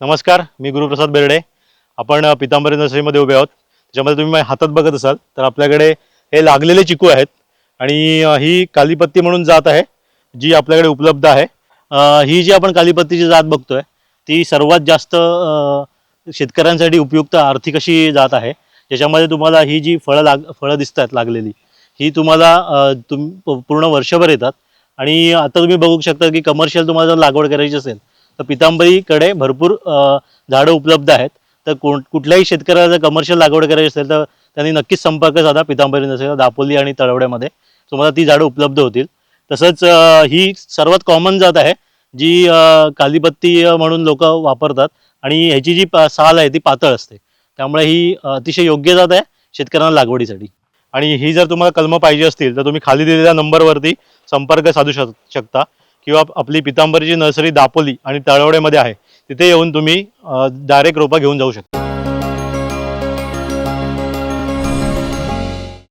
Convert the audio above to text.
नमस्कार मी गुरुप्रसाद बेर्डे. आपण पितांबरी नर्सरीमध्ये उभे आहोत. त्याच्यामध्ये तुम्ही माझ्या हातात बघत असाल तर आपल्याकडे हे लागलेले चिकू आहेत आणि ही कालीपत्ती म्हणून जात आहे जी आपल्याकडे उपलब्ध आहे. ही जी आपण कालीपत्तीची जात बघतोय ती सर्वात जास्त शेतकऱ्यांसाठी उपयुक्त आर्थिक अशी जात आहे. ज्याच्यामध्ये तुम्हाला ही जी फळं लाग फळं दिसत आहेत लागलेली ही तुम्हाला तुम प- पूर्ण वर्षभर येतात. आणि आता तुम्ही बघू शकता की कमर्शियल तुम्हाला जर लागवड करायची असेल तर पितांबरीकडे भरपूर झाडं उपलब्ध आहेत. तर कोण कुठल्याही शेतकऱ्याला जर कमर्शियल लागवड करायची असेल तर त्यांनी नक्कीच संपर्क साधा पितांबरी नसेल दापोली आणि तळवड्यामध्ये. तुम्हाला ती झाडं उपलब्ध होतील. तसंच ही सर्वात कॉमन जात आहे जी कालीपत्ती म्हणून लोक वापरतात आणि ह्याची जी पा- साल आहे ती पातळ असते. त्यामुळे ही अतिशय योग्य जात आहे शेतकऱ्यांना लागवडीसाठी. आणि ही जर तुम्हाला कलमं पाहिजे असतील तर तुम्ही खाली दिलेल्या नंबरवरती संपर्क साधू शक शकता. किंवा आपली पितांबरीची नर्सरी दापोली आणि तळवडेमध्ये आहे तिथे येऊन तुम्ही डायरेक्ट रोपं घेऊन जाऊ शकता.